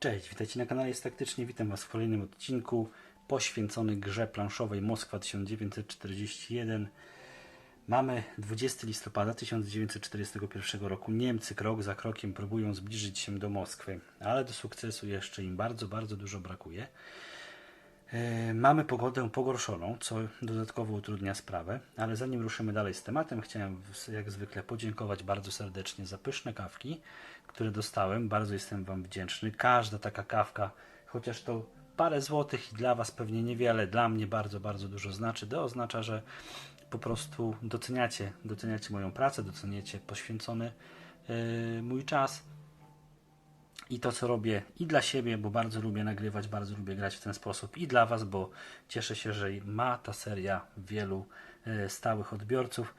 Cześć, witajcie na kanale Jest Taktycznie. Witam Was w kolejnym odcinku poświęcony grze planszowej Moskwa 1941. Mamy 20 listopada 1941 roku. Niemcy krok za krokiem próbują zbliżyć się do Moskwy, ale do sukcesu jeszcze im bardzo, bardzo dużo brakuje. E, Mamy pogodę pogorszoną, co dodatkowo utrudnia sprawę, ale zanim ruszymy dalej z tematem, chciałem jak zwykle podziękować bardzo serdecznie za pyszne kawki, które dostałem. Bardzo jestem Wam wdzięczny. Każda taka kawka, chociaż to parę złotych i dla Was pewnie niewiele, dla mnie bardzo, bardzo dużo znaczy. To oznacza, że po prostu doceniacie, doceniacie moją pracę, doceniacie poświęcony e, mój czas i to, co robię i dla siebie, bo bardzo lubię nagrywać, bardzo lubię grać w ten sposób, i dla Was, bo cieszę się, że ma ta seria wielu e, stałych odbiorców.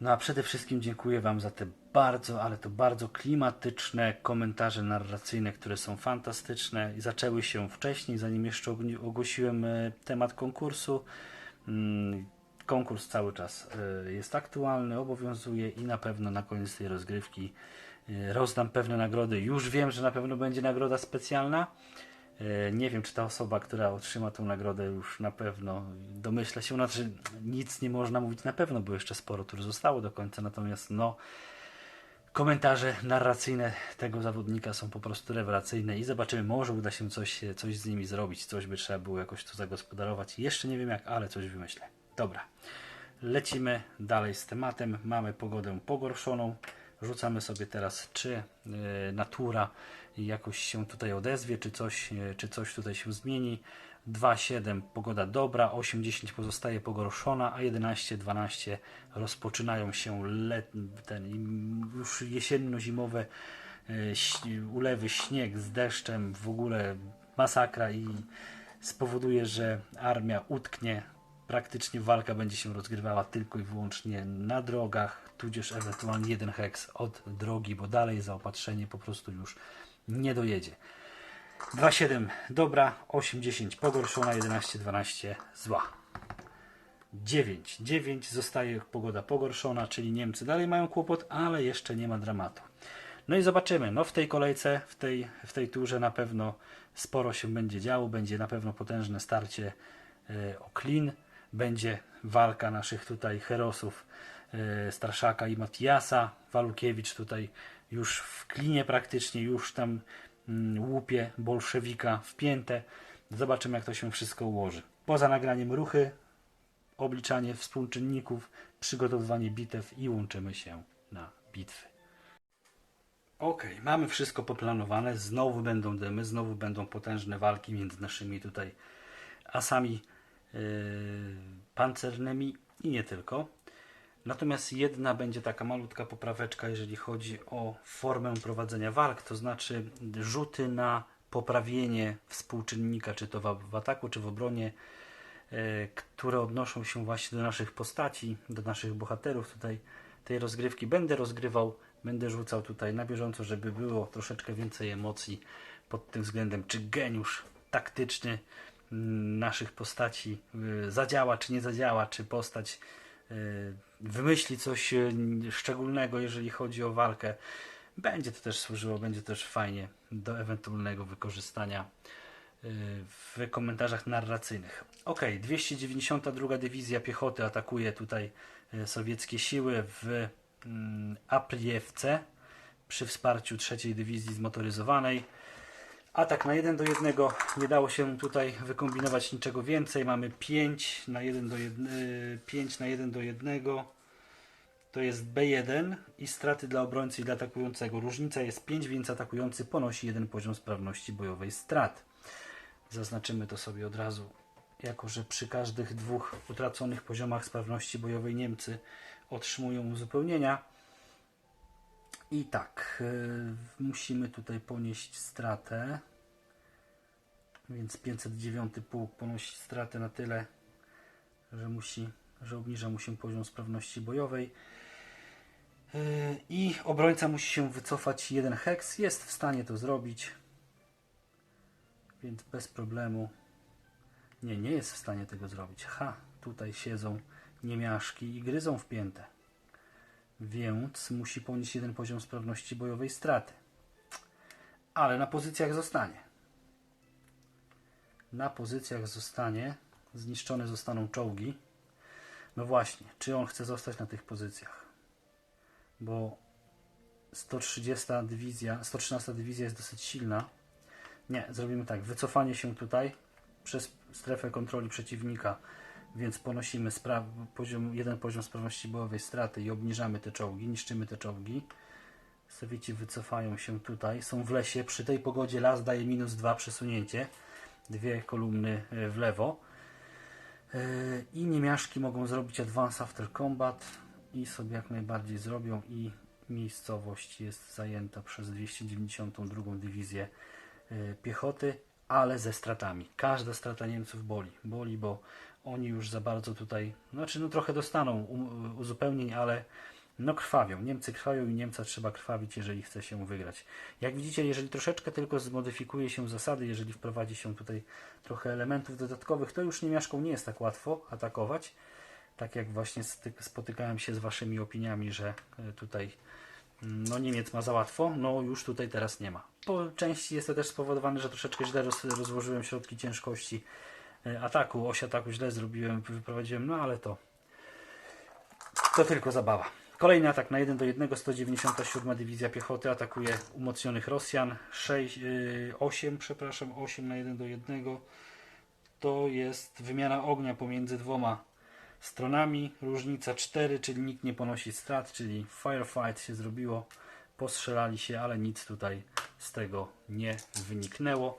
No a przede wszystkim dziękuję Wam za te bardzo, ale to bardzo klimatyczne komentarze narracyjne, które są fantastyczne i zaczęły się wcześniej, zanim jeszcze ogłosiłem e, temat konkursu. Mm, Konkurs cały czas e, jest aktualny, obowiązuje i na pewno na koniec tej rozgrywki rozdam pewne nagrody. Już wiem, że na pewno będzie nagroda specjalna. E, Nie wiem, czy ta osoba, która otrzyma tą nagrodę, już na pewno domyśla się. Znaczy, nic nie można mówić na pewno, bo jeszcze sporo tur zostało do końca. Natomiast, no, komentarze narracyjne tego zawodnika są po prostu rewelacyjne i zobaczymy, może uda się coś, coś z nimi zrobić. Coś by trzeba było jakoś to zagospodarować. Jeszcze nie wiem jak, ale coś wymyślę. Dobra, lecimy dalej z tematem. Mamy pogodę pogorszoną. Rzucamy sobie teraz, czy e, natura jakoś się tutaj odezwie, czy coś, e, czy coś tutaj się zmieni. 2,7 pogoda dobra, 8,10 pozostaje pogorszona, a 11-12 rozpoczynają się let, ten, już jesienno-zimowe ś- ulewy, śnieg z deszczem, w ogóle masakra i spowoduje, że armia utknie. Praktycznie walka będzie się rozgrywała tylko i wyłącznie na drogach, tudzież ewentualnie jeden heks od drogi, bo dalej zaopatrzenie po prostu już nie dojedzie. 2,7 dobra, 8,10 pogorszona, 11,12 zła. 9. 9 zostaje pogoda pogorszona, czyli Niemcy dalej mają kłopot, ale jeszcze nie ma dramatu. No i zobaczymy. No w tej kolejce, w tej, w tej turze na pewno sporo się będzie działo. Będzie na pewno potężne starcie e, o klin. Będzie walka naszych tutaj herosów e, Starszaka i Matiasa. Walukiewicz tutaj już w klinie praktycznie, już tam mm, łupie bolszewika wpięte. Zobaczymy jak to się wszystko ułoży. Poza nagraniem ruchy obliczanie współczynników, przygotowywanie bitew i łączymy się na bitwy. Ok, mamy wszystko poplanowane. Znowu będą dymy, znowu będą potężne walki między naszymi tutaj asami pancernymi i nie tylko. Natomiast jedna będzie taka malutka popraweczka, jeżeli chodzi o formę prowadzenia walk, to znaczy rzuty na poprawienie współczynnika, czy to w, ataku, czy w obronie, e, które odnoszą się właśnie do naszych postaci, do naszych bohaterów tutaj tej rozgrywki. Będę rozgrywał, będę rzucał tutaj na bieżąco, żeby było troszeczkę więcej emocji pod tym względem, czy geniusz taktyczny naszych postaci y, zadziała, czy nie zadziała, czy postać y, wymyśli coś y, szczególnego, jeżeli chodzi o walkę. Będzie to też służyło, będzie też fajnie do ewentualnego wykorzystania w komentarzach narracyjnych. Ok, 292 Dywizja Piechoty atakuje tutaj sowieckie siły w mm, Apliewce przy wsparciu trzeciej Dywizji Zmotoryzowanej. Atak na 1 do 1. Nie dało się tutaj wykombinować niczego więcej. Mamy 5 na 1 do 1, 5 na 1 do 1. To jest B1 i straty dla obrońcy i dla atakującego. Różnica jest 5, więc atakujący ponosi jeden poziom sprawności bojowej strat. Zaznaczymy to sobie od razu, jako że przy każdych dwóch utraconych poziomach sprawności bojowej Niemcy otrzymują uzupełnienia. I tak, yy, musimy tutaj ponieść stratę. Więc 509 pułk ponosi stratę na tyle, że musi, że obniża mu się poziom sprawności bojowej. Yy, I obrońca musi się wycofać jeden heks. Jest w stanie to zrobić. Więc bez problemu. Nie, nie jest w stanie tego zrobić. Ha, tutaj siedzą niemiaszki i gryzą w piętę. Więc musi ponieść jeden poziom sprawności bojowej straty. ale na pozycjach zostanie. Na pozycjach zostanie, zniszczone zostaną czołgi. No właśnie, czy on chce zostać na tych pozycjach? Bo 130 dywizja, 113 dywizja jest dosyć silna. Nie, zrobimy tak, wycofanie się tutaj przez strefę kontroli przeciwnika, więc ponosimy poziom, jeden poziom sprawności bojowej straty i obniżamy te czołgi, niszczymy te czołgi. Sowieci wycofają się tutaj, są w lesie, przy tej pogodzie las daje minus 2 przesunięcie, dwie kolumny e, w lewo. E, I niemiaszki mogą zrobić advance after combat i sobie jak najbardziej zrobią i miejscowość jest zajęta przez 292 dywizję e, piechoty, ale ze stratami. Każda strata Niemców boli. Boli, bo oni już za bardzo tutaj, znaczy no trochę dostaną u- uzupełnień, ale no krwawią. Niemcy krwawią i Niemca trzeba krwawić, jeżeli chce się wygrać. Jak widzicie, jeżeli troszeczkę tylko zmodyfikuje się zasady, jeżeli wprowadzi się tutaj trochę elementów dodatkowych, to już niemiaszką nie jest tak łatwo atakować. Tak jak właśnie spotykałem się z waszymi opiniami, że e, tutaj mm, no Niemiec ma za łatwo, no już tutaj teraz nie ma. Po części jest to też spowodowane, że troszeczkę źle roz, rozłożyłem środki ciężkości ataku, oś ataku źle zrobiłem, wyprowadziłem, no ale to to tylko zabawa. Kolejny atak na 1 do 1, 197 Dywizja Piechoty atakuje umocnionych Rosjan, 6, yy, 8, przepraszam, 8 na 1 do 1. To jest wymiana ognia pomiędzy dwoma stronami, różnica 4, czyli nikt nie ponosi strat, czyli firefight się zrobiło, postrzelali się, ale nic tutaj z tego nie wyniknęło.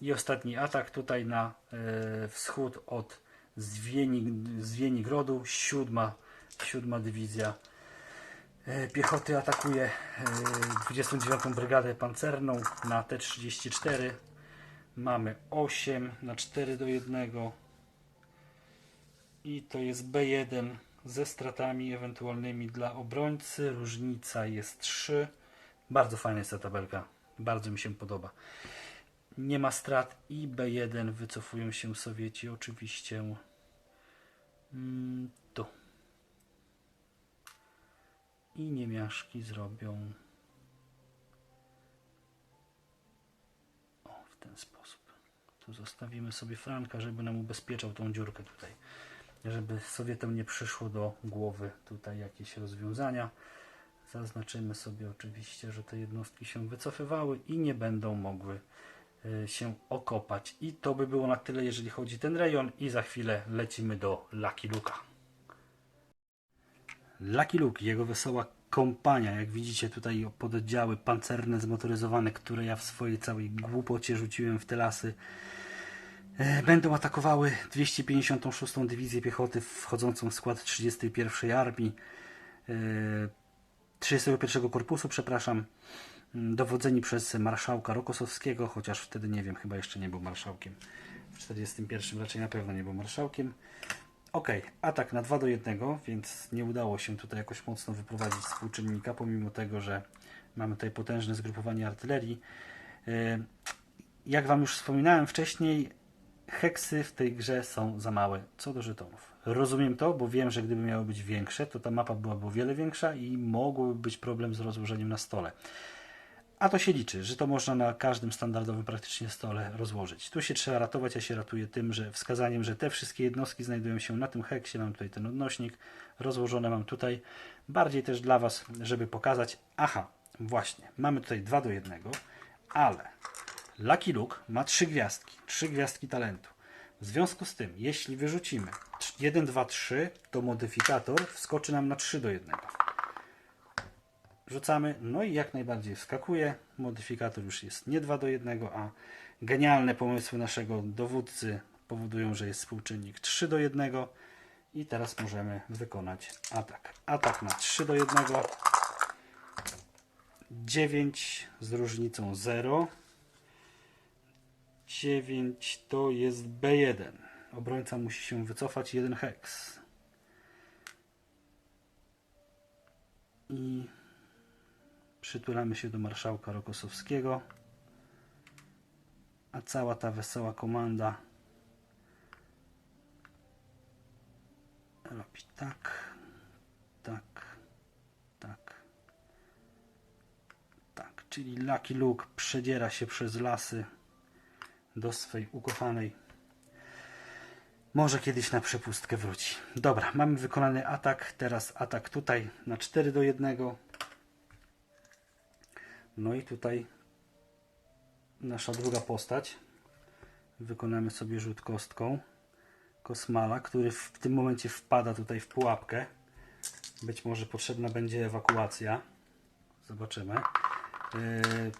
I ostatni atak tutaj na e, wschód od Zwieni, Zwienigrodu, siódma, siódma dywizja e, piechoty atakuje e, 29 Brygadę Pancerną na T-34. Mamy 8 na 4 do 1 i to jest B1 ze stratami ewentualnymi dla obrońcy. Różnica jest 3. Bardzo fajna jest ta tabelka. Bardzo mi się podoba. Nie ma strat i B1 wycofują się Sowieci oczywiście mm, tu. I niemiaszki zrobią o, w ten sposób. Tu zostawimy sobie Franka, żeby nam ubezpieczał tą dziurkę tutaj. Żeby Sowietom nie przyszło do głowy tutaj jakieś rozwiązania. Zaznaczymy sobie oczywiście, że te jednostki się wycofywały i nie będą mogły y, się okopać. I to by było na tyle, jeżeli chodzi ten rejon. I za chwilę lecimy do Lucky Luka. Lucky Luke, jego wesoła kompania, jak widzicie tutaj pododdziały pancerne, zmotoryzowane, które ja w swojej całej głupocie rzuciłem w te lasy, e, będą atakowały 256. Dywizję Piechoty wchodzącą w skład 31 Armii, e, 31 Korpusu, przepraszam, dowodzeni przez marszałka Rokosowskiego, chociaż wtedy nie wiem, chyba jeszcze nie był marszałkiem. W 41 raczej na pewno nie był marszałkiem. Ok, atak na 2 do 1, więc nie udało się tutaj jakoś mocno wyprowadzić współczynnika, pomimo tego, że mamy tutaj potężne zgrupowanie artylerii. E, Jak Wam już wspominałem wcześniej, heksy w tej grze są za małe co do żetonów. Rozumiem to, bo wiem, że gdyby miały być większe, to ta mapa byłaby o wiele większa i mogłoby być problem z rozłożeniem na stole. A to się liczy, że to można na każdym standardowym praktycznie stole rozłożyć. Tu się trzeba ratować, ja się ratuję tym, że wskazaniem, że te wszystkie jednostki znajdują się na tym heksie, mam tutaj ten odnośnik, rozłożone mam tutaj, bardziej też dla Was, żeby pokazać, aha, właśnie, mamy tutaj 2 do 1, ale Lucky Luke ma 3 gwiazdki, 3 gwiazdki talentu. W związku z tym, jeśli wyrzucimy 1, 2, 3, to modyfikator wskoczy nam na 3 do 1 rzucamy, no i jak najbardziej wskakuje. Modyfikator już jest nie 2 do 1, a genialne pomysły naszego dowódcy powodują, że jest współczynnik 3 do 1 i teraz możemy wykonać atak. Atak na 3 do 1. 9 z różnicą 0. 9 to jest B1. Obrońca musi się wycofać jeden heks. I przytulamy się do marszałka Rokosowskiego, a cała ta wesoła komanda robi tak, tak, tak, tak, czyli Lucky Luke przedziera się przez lasy do swej ukochanej. Może kiedyś na przepustkę wróci. Dobra, mamy wykonany atak. Teraz atak tutaj na 4 do 1. No i tutaj nasza druga postać. Wykonamy sobie rzut kostką. Kosmala, który w tym momencie wpada tutaj w pułapkę. Być może potrzebna będzie ewakuacja. Zobaczymy. Yy,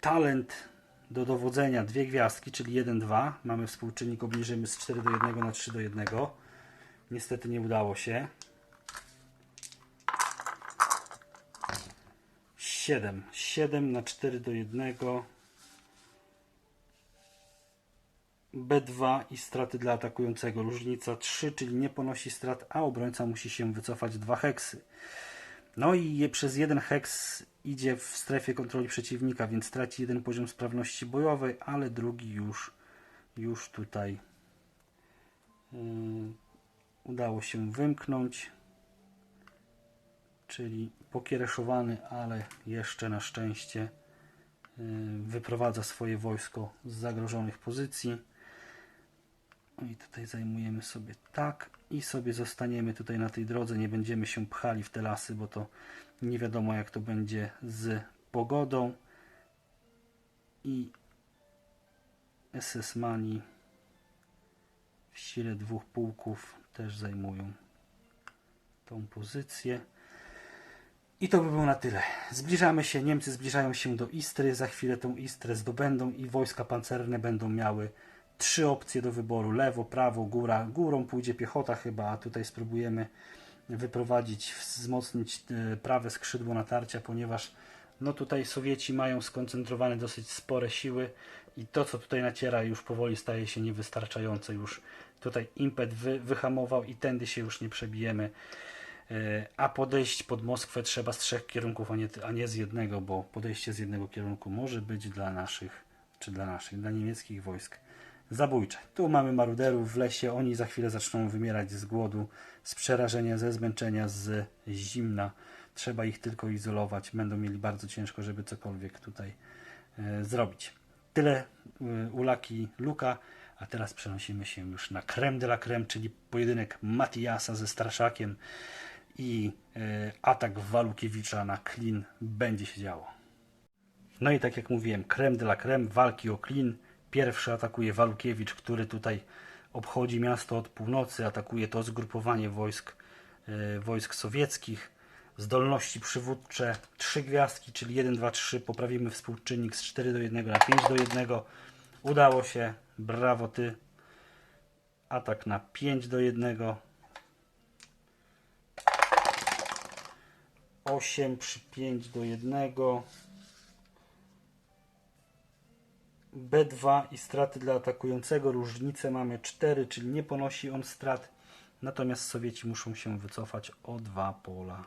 talent do dowodzenia dwie gwiazdki, czyli 1-2. Mamy współczynnik, obniżymy z 4 do 1 na 3 do 1. Niestety nie udało się. 7. 7 na 4 do 1. B2 i straty dla atakującego. Różnica 3, czyli nie ponosi strat, a obrońca musi się wycofać 2 heksy. No i przez jeden heks idzie w strefie kontroli przeciwnika, więc traci jeden poziom sprawności bojowej, ale drugi już, już tutaj yy, udało się wymknąć. Czyli pokiereszowany, ale jeszcze na szczęście yy, wyprowadza swoje wojsko z zagrożonych pozycji. No i tutaj zajmujemy sobie tak i sobie zostaniemy tutaj na tej drodze. Nie będziemy się pchali w te lasy, bo to nie wiadomo jak to będzie z pogodą. I SS Mani w sile dwóch pułków też zajmują tą pozycję. I to by było na tyle. Zbliżamy się, Niemcy zbliżają się do Istry. Za chwilę tą Istrę zdobędą i wojska pancerne będą miały trzy opcje do wyboru: lewo, prawo, góra. Górą pójdzie piechota chyba, a tutaj spróbujemy wyprowadzić, wzmocnić e, prawe skrzydło natarcia, ponieważ no tutaj Sowieci mają skoncentrowane dosyć spore siły i to, co tutaj naciera, już powoli staje się niewystarczające. Już tutaj impet wy, wyhamował i tędy się już nie przebijemy. E, A podejść pod Moskwę trzeba z trzech kierunków, a nie, a nie z jednego, bo podejście z jednego kierunku może być dla naszych, czy dla naszych, dla niemieckich wojsk zabójcze. Tu mamy maruderów w lesie, oni za chwilę zaczną wymierać z głodu, z przerażenia, ze zmęczenia, z zimna. Trzeba ich tylko izolować. Będą mieli bardzo ciężko, żeby cokolwiek tutaj e, zrobić. Tyle e, u Laki Luka, a teraz przenosimy się już na creme de la creme, czyli pojedynek Matiasa ze Straszakiem i e, atak Walukiewicza na Klin będzie się działo. No i tak jak mówiłem, creme de la creme, walki o Klin. Pierwszy atakuje Walukiewicz, który tutaj obchodzi miasto od północy, atakuje to zgrupowanie wojsk, e, wojsk sowieckich. Zdolności przywódcze 3 gwiazdki, czyli 1, 2, 3. Poprawimy współczynnik z 4 do 1 na 5 do 1. Udało się. Brawo ty. Atak na 5 do 1. 8 przy 5 do 1. B2 i straty dla atakującego. Różnicę mamy 4, czyli nie ponosi on strat. Natomiast Sowieci muszą się wycofać o dwa pola.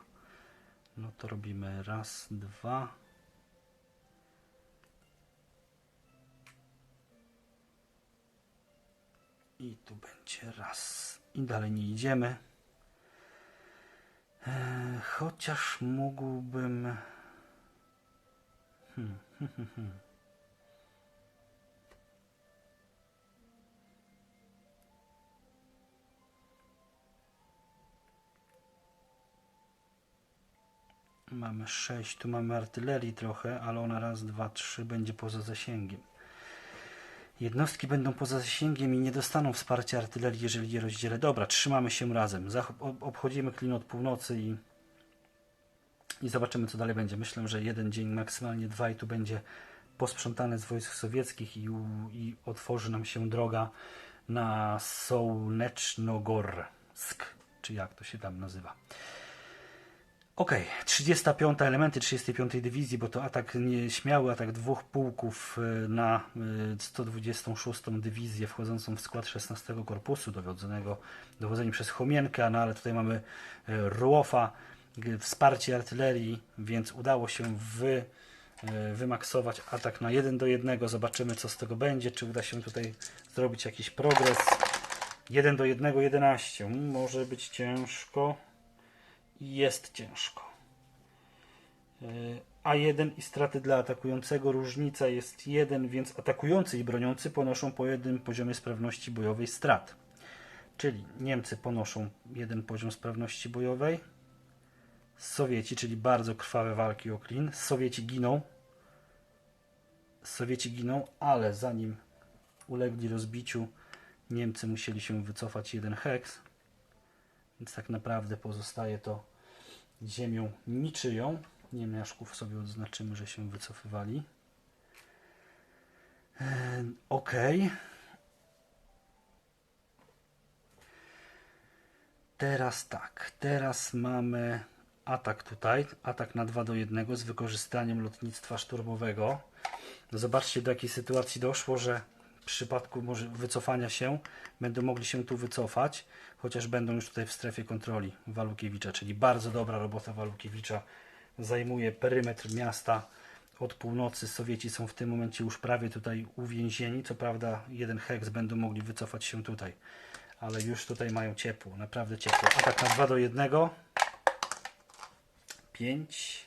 No to robimy raz, dwa. I tu będzie raz. I dalej nie idziemy. Eee, chociaż mógłbym. Hmm, hmm, hmm, Mamy 6, tu mamy artylerii trochę, ale ona raz, dwa, trzy będzie poza zasięgiem. Jednostki będą poza zasięgiem i nie dostaną wsparcia artylerii, jeżeli je rozdzielę. Dobra, trzymamy się razem. Obchodzimy klin od północy i, i zobaczymy, co dalej będzie. Myślę, że jeden dzień, maksymalnie dwa i tu będzie posprzątane z wojsk sowieckich i, i otworzy nam się droga na Sołnecznogorsk, czy jak to się tam nazywa. Ok, 35 elementy 35 dywizji, bo to atak nieśmiały, atak dwóch pułków y, na y, 126 dywizję wchodzącą w skład 16 korpusu dowodzonego dowodzeniem przez Chomienkę, no ale tutaj mamy y, Ruofa, wsparcie artylerii, więc udało się wy, wymaksować atak na 1 do 1. Zobaczymy co z tego będzie, czy uda się tutaj zrobić jakiś progres. 1 do 1, 11. Może być ciężko. Jest ciężko. Yy, A1 i straty dla atakującego. Różnica jest 1, więc atakujący i broniący ponoszą po jednym poziomie sprawności bojowej strat. Czyli Niemcy ponoszą jeden poziom sprawności bojowej. Sowieci, czyli bardzo krwawe walki o klin. Sowieci giną. Sowieci giną, ale zanim ulegli rozbiciu, Niemcy musieli się wycofać jeden heks. Więc tak naprawdę pozostaje to ziemią niczyją. Niemiaszków sobie odznaczymy, że się wycofywali. Ok. Teraz tak. Teraz mamy atak tutaj. Atak na 2 do 1 z wykorzystaniem lotnictwa szturmowego. Zobaczcie do jakiej sytuacji doszło, że przypadku może wycofania się będą mogli się tu wycofać, chociaż będą już tutaj w strefie kontroli Walukiewicza, czyli bardzo dobra robota Walukiewicza. Zajmuje perymetr miasta od północy. Sowieci są w tym momencie już prawie tutaj uwięzieni. Co prawda jeden heks będą mogli wycofać się tutaj, ale już tutaj mają ciepło, naprawdę ciepło. Atak na 2 do 1. 5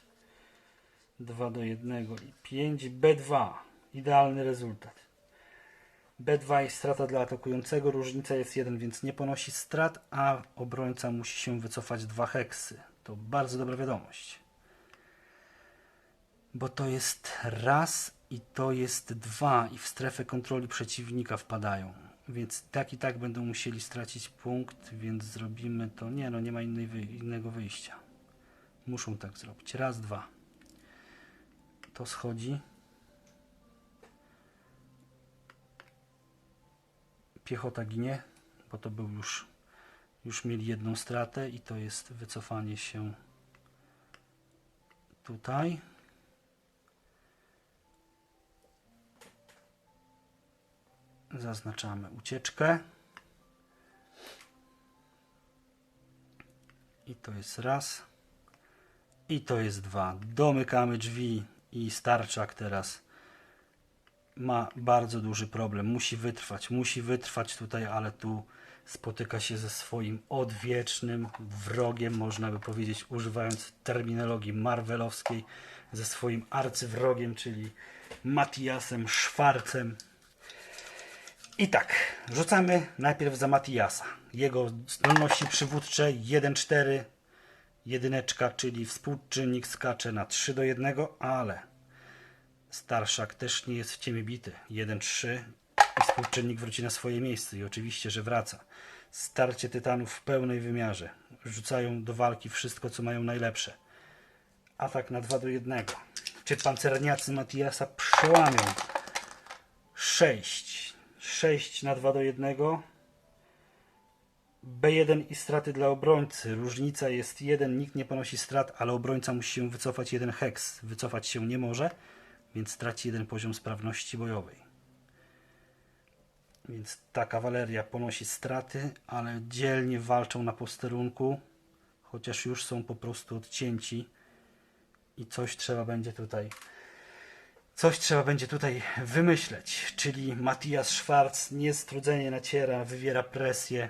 2 do 1 i 5 B2 idealny rezultat B2 i strata dla atakującego różnica jest 1, więc nie ponosi strat, a obrońca musi się wycofać dwa heksy. To bardzo dobra wiadomość. Bo to jest raz i to jest dwa i w strefę kontroli przeciwnika wpadają. Więc tak i tak będą musieli stracić punkt więc zrobimy to. Nie no nie ma innej innego wyjścia. Muszą tak zrobić. Raz, dwa. To schodzi. Piechota ginie, bo to był już, już mieli jedną stratę i to jest wycofanie się tutaj. Zaznaczamy ucieczkę. I to jest raz. I to jest dwa. Domykamy drzwi i Starczak teraz ma bardzo duży problem. Musi wytrwać, musi wytrwać tutaj, ale tu spotyka się ze swoim odwiecznym wrogiem, można by powiedzieć, używając terminologii marvelowskiej, ze swoim arcywrogiem, czyli Matiasem Szwarcem. I tak, rzucamy najpierw za Matiasa. Jego zdolności przywódcze 1-4 jedyneczka, czyli współczynnik skacze na 3 do 1, ale Starszak też nie jest w ciemię bity. 1-3 i współczynnik wróci na swoje miejsce i oczywiście, że wraca. Starcie tytanów w pełnej wymiarze. Rzucają do walki wszystko, co mają najlepsze. Atak na 2 do 1. Czy pancerniacy Matiasa przełamią? 6. 6 na 2 do 1. B1 i straty dla obrońcy. Różnica jest 1, nikt nie ponosi strat, ale obrońca musi się wycofać jeden heks. Wycofać się nie może, więc straci jeden poziom sprawności bojowej. Więc ta kawaleria ponosi straty, ale dzielnie walczą na posterunku, chociaż już są po prostu odcięci i coś trzeba będzie tutaj coś trzeba będzie tutaj wymyśleć, czyli Matthias Schwarz niestrudzenie naciera, wywiera presję,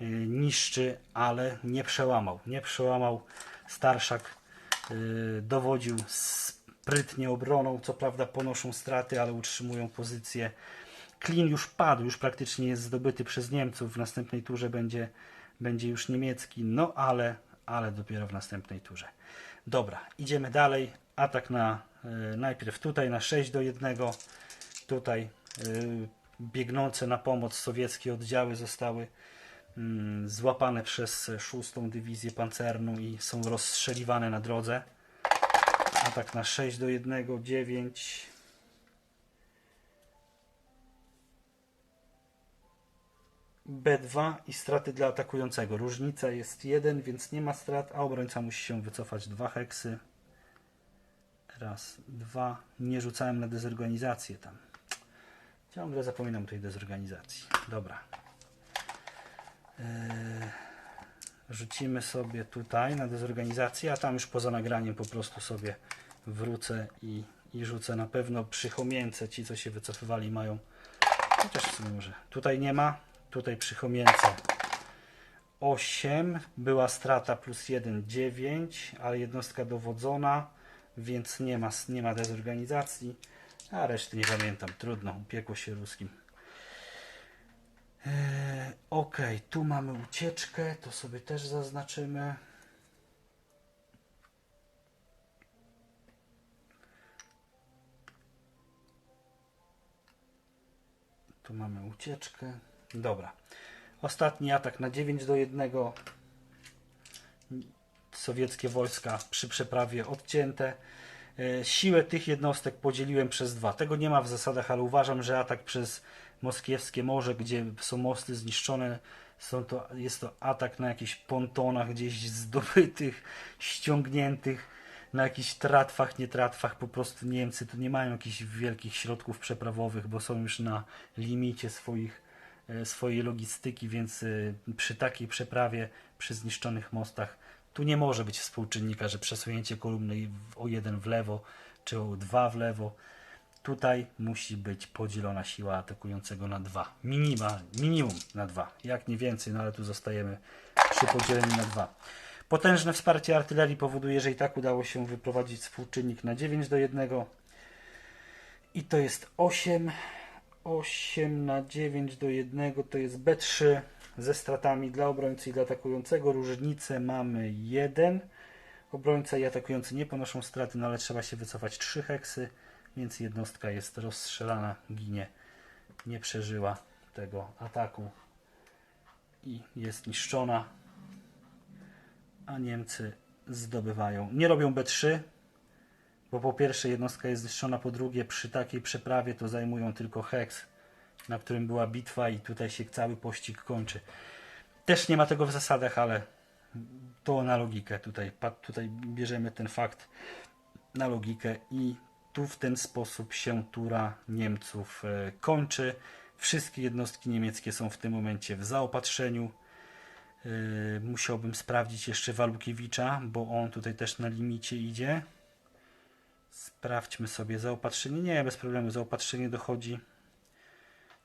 Y, niszczy, ale nie przełamał. Nie przełamał. Starszak y, dowodził sprytnie obroną. Co prawda ponoszą straty, ale utrzymują pozycję. Klin już padł, już praktycznie jest zdobyty przez Niemców. W następnej turze będzie, będzie już niemiecki, no ale, ale dopiero w następnej turze. Dobra, idziemy dalej. Atak na y, najpierw tutaj na 6 do 1. Tutaj biegnące na pomoc sowieckie oddziały zostały Mm, złapane przez szóstą dywizję pancerną i są rozstrzeliwane na drodze. Atak na 6 do 1, 9. B2 i straty dla atakującego. Różnica jest 1, więc nie ma strat, a obrońca musi się wycofać dwa heksy. Raz, dwa. Nie rzucałem na dezorganizację tam. Ciągle zapominam tej dezorganizacji. Dobra. Yy, rzucimy sobie tutaj na dezorganizację, a tam już poza nagraniem po prostu sobie wrócę i, i rzucę na pewno przy chomience ci co się wycofywali mają chociaż w sumie może tutaj nie ma tutaj przy chomience 8 była strata plus 1 9 ale jednostka dowodzona więc nie ma, nie ma dezorganizacji, a reszty nie pamiętam, trudno, upiekło się ruskim. Eee, ok, tu mamy ucieczkę, to sobie też zaznaczymy. Tu mamy ucieczkę. Dobra. Ostatni atak na 9 do 1. Sowieckie wojska przy przeprawie odcięte. E, Siłę tych jednostek podzieliłem przez dwa. Tego nie ma w zasadach, ale uważam, że atak przez moskiewskie morze, gdzie są mosty zniszczone, są to, jest to atak na jakichś pontonach gdzieś zdobytych, ściągniętych, na jakichś tratwach, nie tratwach. Po prostu Niemcy tu nie mają jakichś wielkich środków przeprawowych, bo są już na limicie swoich, e, swojej logistyki, więc e, przy takiej przeprawie, przy zniszczonych mostach, tu nie może być współczynnika, że przesunięcie kolumny o jeden w lewo, czy o dwa w lewo. Tutaj musi być podzielona siła atakującego na dwa. Minima, minimum na dwa. Jak nie więcej, no ale tu zostajemy przy podzieleniu na dwa. Potężne wsparcie artylerii powoduje, że i tak udało się wyprowadzić współczynnik na 9 do 1. I to jest 8. 8 na 9 do 1 to jest B3 ze stratami dla obrońcy i dla atakującego. Różnicę mamy 1. Obrońca i atakujący nie ponoszą straty, no ale trzeba się wycofać 3 heksy, więc jednostka jest rozstrzelana, ginie, nie przeżyła tego ataku i jest niszczona. A Niemcy zdobywają. Nie robią B3, bo po pierwsze jednostka jest zniszczona, po drugie przy takiej przeprawie to zajmują tylko heks, na którym była bitwa i tutaj się cały pościg kończy. Też nie ma tego w zasadach, ale to na logikę tutaj, tutaj bierzemy ten fakt na logikę i tu w ten sposób się tura Niemców e, kończy. Wszystkie jednostki niemieckie są w tym momencie w zaopatrzeniu. Yy, musiałbym sprawdzić jeszcze Walukiewicza, bo on tutaj też na limicie idzie. Sprawdźmy sobie zaopatrzenie. Nie, bez problemu zaopatrzenie dochodzi,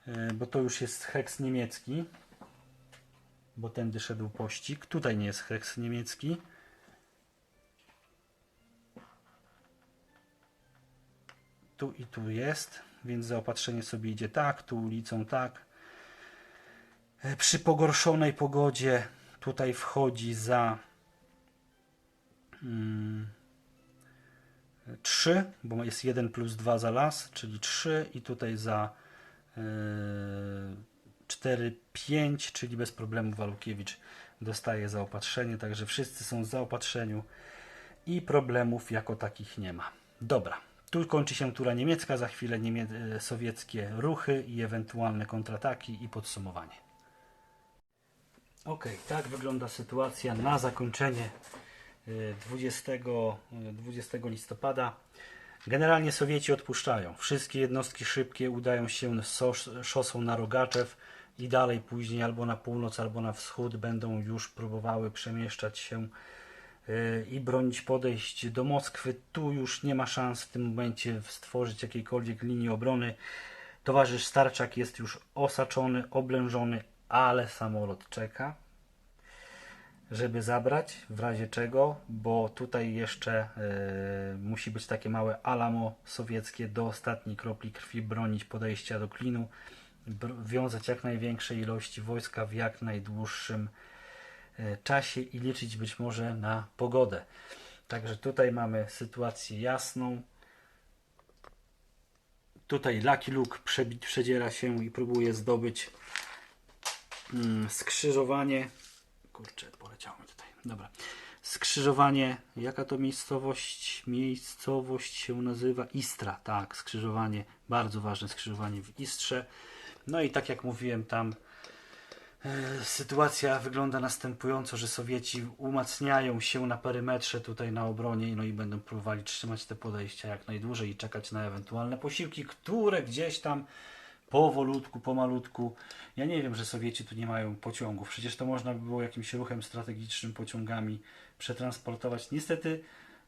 yy, bo to już jest heks niemiecki, bo tędy szedł pościg. Tutaj nie jest heks niemiecki. Tu i tu jest, więc zaopatrzenie sobie idzie tak, tu ulicą tak. E, Przy pogorszonej pogodzie tutaj wchodzi za mm, 3, bo jest 1 plus 2 za las, czyli 3 i tutaj za e, 4, 5, czyli bez problemu Walukiewicz dostaje zaopatrzenie, także wszyscy są w zaopatrzeniu i problemów jako takich nie ma. Dobra, tu kończy się tura niemiecka, za chwilę niemie- e, sowieckie ruchy i ewentualne kontrataki i podsumowanie. Ok, tak wygląda sytuacja na zakończenie y, 20, y, 20 listopada. Generalnie Sowieci odpuszczają. Wszystkie jednostki szybkie udają się szosą na Rogaczew i dalej później albo na północ, albo na wschód będą już próbowały przemieszczać się y, i bronić podejść do Moskwy. Tu już nie ma szans w tym momencie stworzyć jakiejkolwiek linii obrony. Towarzysz Starczak jest już osaczony, oblężony, ale samolot czeka, żeby zabrać, w razie czego, bo tutaj jeszcze e, musi być takie małe alamo sowieckie do ostatniej kropli krwi, bronić podejścia do klinu, wiązać jak największe ilości wojska w jak najdłuższym e, czasie i liczyć być może na pogodę. Także tutaj mamy sytuację jasną. Tutaj Lucky Luke przedziera się i próbuje zdobyć skrzyżowanie. Kurczę, poleciało mi tutaj. Dobra. Skrzyżowanie, jaka to miejscowość? Miejscowość się nazywa Istra. Tak, skrzyżowanie, bardzo ważne skrzyżowanie w Istrze. No i tak jak mówiłem, tam e, sytuacja wygląda następująco, że Sowieci umacniają się na perymetrze tutaj na obronie, no i będą próbowali trzymać te podejścia jak najdłużej i czekać na ewentualne posiłki, które gdzieś tam powolutku, pomalutku. Ja nie wiem, że Sowieci tu nie mają pociągów. Przecież to można by było jakimś ruchem strategicznym pociągami przetransportować. Niestety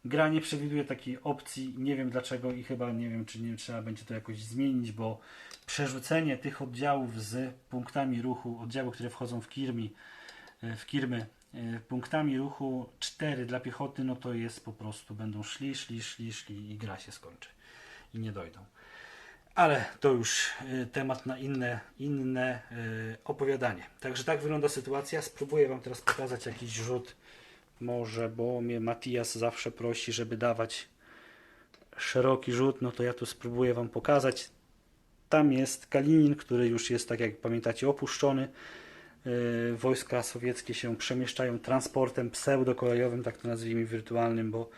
gra nie przewiduje takiej opcji. Nie wiem dlaczego i chyba nie wiem, czy nie trzeba będzie to jakoś zmienić, bo przerzucenie tych oddziałów z punktami ruchu, oddziały, które wchodzą w kirmi, w kirmy E, Punktami ruchu 4 dla piechoty, no to jest po prostu, będą szli, szli, szli, szli i gra się skończy. I nie dojdą. Ale to już e, temat na inne, inne e, opowiadanie. Także tak wygląda sytuacja. Spróbuję Wam teraz pokazać jakiś rzut. Może, bo mnie Matias zawsze prosi, żeby dawać szeroki rzut. No to ja tu spróbuję Wam pokazać. Tam jest Kalinin, który już jest, tak jak pamiętacie, opuszczony. Yy, Wojska sowieckie się przemieszczają transportem pseudokolejowym, tak to nazwijmy, wirtualnym, bo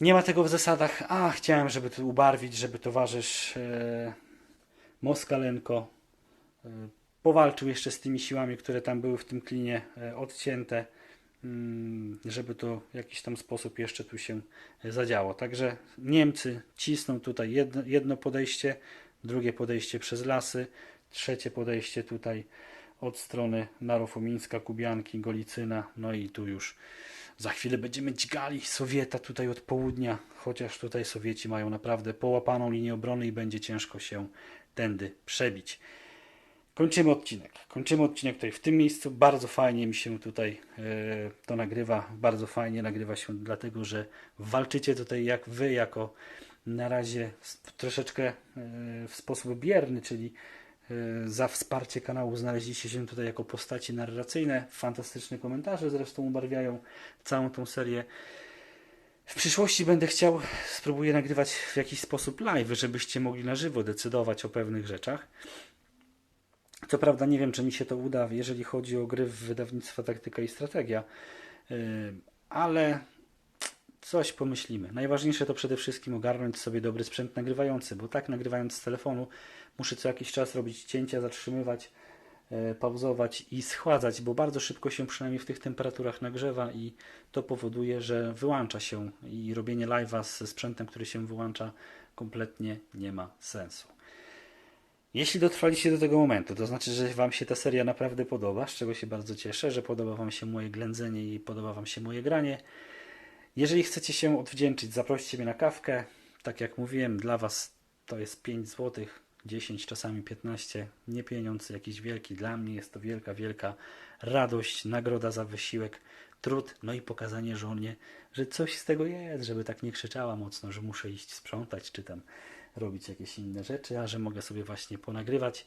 nie ma tego w zasadach. A, chciałem, żeby to ubarwić, żeby towarzysz e, Moskalenko e, powalczył jeszcze z tymi siłami, które tam były w tym klinie e, odcięte, mm, żeby to w jakiś tam sposób jeszcze tu się e, zadziało. Także Niemcy cisną tutaj jedno, jedno podejście, drugie podejście przez lasy, trzecie podejście tutaj od strony Narofomińska, Kubianki, Golicyna, no i tu już za chwilę będziemy dźgali Sowieta tutaj od południa, chociaż tutaj Sowieci mają naprawdę połapaną linię obrony i będzie ciężko się tędy przebić. Kończymy odcinek. Kończymy odcinek tutaj w tym miejscu. Bardzo fajnie mi się tutaj e, to nagrywa. Bardzo fajnie nagrywa się, dlatego że walczycie tutaj jak wy, jako na razie troszeczkę e, w sposób bierny, czyli za wsparcie kanału znaleźliście się tutaj jako postaci narracyjne. Fantastyczne komentarze zresztą ubarwiają całą tą serię. W przyszłości będę chciał, spróbuję nagrywać w jakiś sposób live, żebyście mogli na żywo decydować o pewnych rzeczach. Co prawda nie wiem, czy mi się to uda, jeżeli chodzi o gry w wydawnictwa Taktyka i Strategia, Yy, ale coś pomyślimy. Najważniejsze to przede wszystkim ogarnąć sobie dobry sprzęt nagrywający, bo tak nagrywając z telefonu muszę co jakiś czas robić cięcia, zatrzymywać, e, pauzować i schładzać, bo bardzo szybko się przynajmniej w tych temperaturach nagrzewa i to powoduje, że wyłącza się i robienie live'a ze sprzętem, który się wyłącza kompletnie nie ma sensu. Jeśli dotrwaliście do tego momentu, to znaczy, że Wam się ta seria naprawdę podoba, z czego się bardzo cieszę, że podoba Wam się moje ględzenie i podoba Wam się moje granie. Jeżeli chcecie się odwdzięczyć, zaproście mnie na kawkę. Tak jak mówiłem, dla Was to jest 5 zł, 10, czasami 15. Nie pieniądz jakiś wielki. Dla mnie jest to wielka, wielka radość, nagroda za wysiłek, trud, no i pokazanie żonie, że coś z tego jest, żeby tak nie krzyczała mocno, że muszę iść sprzątać, czy tam robić jakieś inne rzeczy, a że mogę sobie właśnie ponagrywać.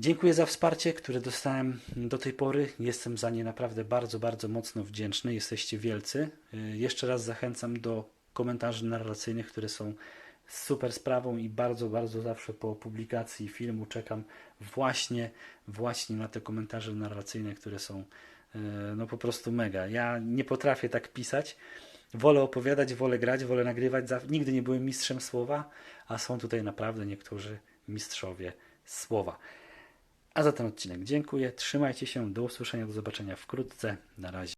Dziękuję za wsparcie, które dostałem do tej pory. Jestem za nie naprawdę bardzo, bardzo mocno wdzięczny. Jesteście wielcy. Y, Jeszcze raz zachęcam do komentarzy narracyjnych, które są super sprawą i bardzo, bardzo zawsze po publikacji filmu czekam właśnie, właśnie na te komentarze narracyjne, które są y, no po prostu mega. Ja nie potrafię tak pisać. Wolę opowiadać, wolę grać, wolę nagrywać. Nigdy nie byłem mistrzem słowa, a są tutaj naprawdę niektórzy mistrzowie słowa. A za ten odcinek dziękuję. Trzymajcie się. Do usłyszenia, do zobaczenia wkrótce. Na razie.